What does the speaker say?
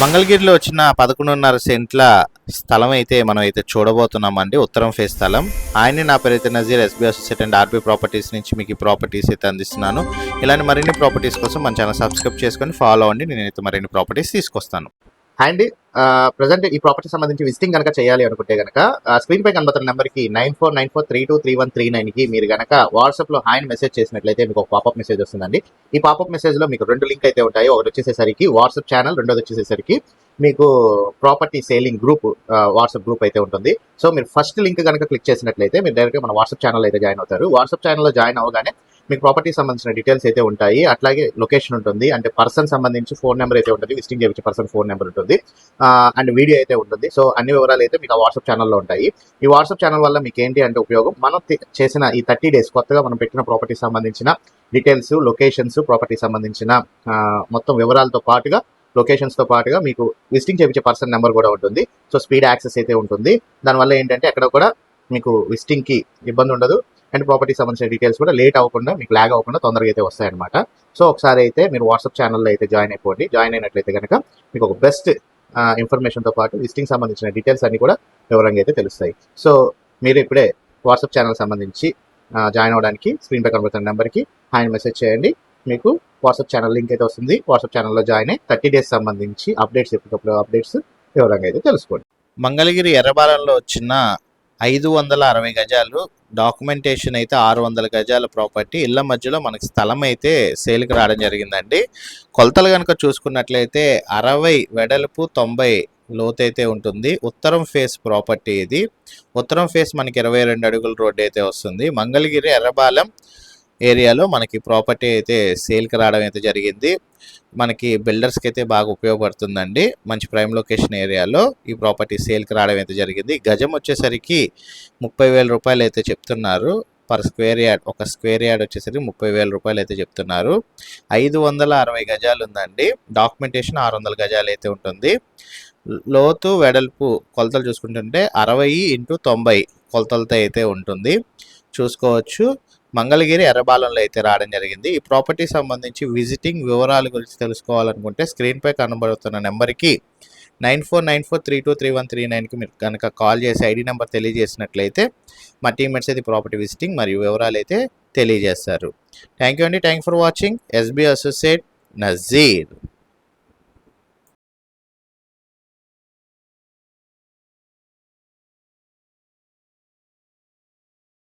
మంగళగిరిలో వచ్చిన పదకొండున్నర సెంట్ల స్థలం అయితే మనం అయితే చూడబోతున్నామండి. ఉత్తరం ఫేస్ స్థలం. ఆయనే నా పేరు అయితే Nazeer SB associate and RB properties నుంచి మీకు ఈ ప్రాపర్టీస్ అయితే అందిస్తున్నాను. ఇలాంటి మరిన్ని ప్రాపర్టీస్ కోసం మన ఛానల్ సబ్స్క్రైబ్ చేసుకొని ఫాలో అవ్వండి. నేనైతే మరిన్ని ప్రాపర్టీస్ తీసుకొస్తాను. అండి. ప్రజెంట్ ఈ ప్రాపర్టీ సంబంధించి విజిటింగ్ కనుక చేయాలి అనుకుంటే కనుక స్క్రీన్ పై కనబడుతున్న నెంబర్కి nine four nine four three two three one three నైన్కి మీరు కనుక వాట్సాప్లో హాయ్ మెసేజ్ చేసినట్లయితే మీకు ఒక పాపప్ మెసేజ్ వస్తుందండి. ఈ పాపప్ మెసేజ్లో మీకు రెండు లింక్ అయితే ఉంటాయి. ఒకటి వచ్చేసేసరికి వాట్సాప్ ఛానల్ రెండోది వచ్చేసేసరికి మీకు property selling group WhatsApp group అయితే ఉంటుంది. సో మీరు ఫస్ట్ లింక్ కనుక క్లిక్ చేసినట్లయితే మీరు డైరెక్ట్గా మన వాట్సాప్ ఛానల్ అయితే జాయిన్ అవుతారు. వాట్సాప్ ఛానల్లో జాయిన్ అవ్వగానే మీకు ప్రాపర్టీ సంబంధించిన డీటెయిల్స్ అయితే ఉంటాయి. అట్లాగే లొకేషన్ ఉంటుంది. అంటే పర్సన్ సంబంధించి ఫోన్ నెంబర్ అయితే ఉంటుంది. విజిటింగ్ చేయించే పర్సన్ ఫోన్ నెంబర్ ఉంటుంది. అండ్ వీడియో అయితే ఉంటుంది. సో అన్ని వివరాలు అయితే మీకు ఆ వాట్సాప్ ఛానల్లో ఉంటాయి. ఈ వాట్సాప్ ఛానల్ వల్ల మీకు ఏంటి అంటే ఉపయోగం? మనం చేసిన ఈ థర్టీ డేస్ కొత్తగా మనం పెట్టిన ప్రాపర్టీ సంబంధించిన డీటెయిల్స్ లొకేషన్స్ ప్రాపర్టీ సంబంధించిన మొత్తం వివరాలతో పాటుగా లొకేషన్స్తో పాటుగా మీకు విజిటింగ్ చేయించే పర్సన్ నెంబర్ కూడా ఉంటుంది. సో స్పీడ్ యాక్సెస్ అయితే ఉంటుంది. దానివల్ల ఏంటంటే ఎక్కడ కూడా మీకు విజిటింగ్కి ఇబ్బంది ఉండదు. అండ్ ప్రాపర్టీ సంబంధించిన డీటెయిల్స్ కూడా లేట్ అవ్వకుండా మీకు లాగ్ అవ్వకుండా తొందరగా అయితే వస్తాయన్నమాట. సో ఒకసారి అయితే మీరు వాట్సాప్ ఛానల్లో అయితే జాయిన్ అయిపోండి. జాయిన్ అయినట్లయితే కనుక మీకు ఒక బెస్ట్ ఇన్ఫర్మేషన్తో పాటు విజిటింగ్ సంబంధించిన డీటెయిల్స్ అన్ని కూడా వివరంగా అయితే తెలుస్తాయి. సో మీరు ఇప్పుడే వాట్సాప్ ఛానల్ సంబంధించి జాయిన్ అవ్వడానికి స్క్రీన్ పై కనబడుతున్న నెంబర్కి ఆయన మెసేజ్ చేయండి. మీకు వాట్సాప్ ఛానల్ లింక్ అయితే వస్తుంది. వాట్సాప్ ఛానల్లో జాయిన్ అయ్యి థర్టీ డేస్ సంబంధించి అప్డేట్స్ ఎప్పటికప్పుడు అప్డేట్స్ వివరంగా అయితే తెలుసుకోండి. మంగళగిరి ఎర్రబాలంలో వచ్చిన ఐదు వందల అరవై గజాలు డాక్యుమెంటేషన్ అయితే ఆరు వందల గజాల ప్రాపర్టీ. ఇళ్ళ మధ్యలో మనకి స్థలం అయితే సేల్కి రావడం జరిగిందండి. కొలతలు కనుక చూసుకున్నట్లయితే అరవై వెడల్పు తొంభై లోతైతే ఉంటుంది. ఉత్తరం ఫేస్ ప్రాపర్టీ ఇది. ఉత్తరం ఫేస్ మనకి ఇరవై రెండు అడుగుల రోడ్డు అయితే వస్తుంది. మంగళగిరి ఎర్రబాలెం ఏరియాలో మనకి ప్రాపర్టీ అయితే సేల్కి రావడం అయితే జరిగింది. మనకి బిల్డర్స్కి అయితే బాగా ఉపయోగపడుతుందండి. మంచి ప్రైమ్ లొకేషన్ ఏరియాలో ఈ ప్రాపర్టీ సేల్కి రావడం అయితే జరిగింది. గజం వచ్చేసరికి ముప్పై వేల రూపాయలు అయితే చెప్తున్నారు. పర్ స్క్వేర్ యార్డ్ ఒక స్క్వేర్ యార్డ్ వచ్చేసరికి ముప్పై వేల రూపాయలు అయితే చెప్తున్నారు. ఐదు వందల అరవై గజాలు ఉందండి. డాక్యుమెంటేషన్ ఆరు వందల గజాలు అయితే ఉంటుంది. లోతు వెడల్పు కొలతలు చూసుకుంటుంటే అరవై ఇంటూ తొంభై కొలతలతో అయితే ఉంటుంది. చూసుకోవచ్చు. మంగళగిరి ఎర్రబాలెంలో అయితే రావడం జరిగింది. ఈ ప్రాపర్టీ సంబంధించి విజిటింగ్ వివరాల గురించి తెలుసుకోవాలనుకుంటే స్క్రీన్పై కనబడుతున్న నెంబర్కి nine four nine four three two three one three నైన్కి మీరు కనుక కాల్ చేసి ఐడి నెంబర్ తెలియజేసినట్లయితే మా టీమ్మేట్స్ అయితే ప్రాపర్టీ విజిటింగ్ మరియు వివరాలు అయితే తెలియజేస్తారు. థ్యాంక్ యూ అండి. Thank for watching. SB associate Nazeer.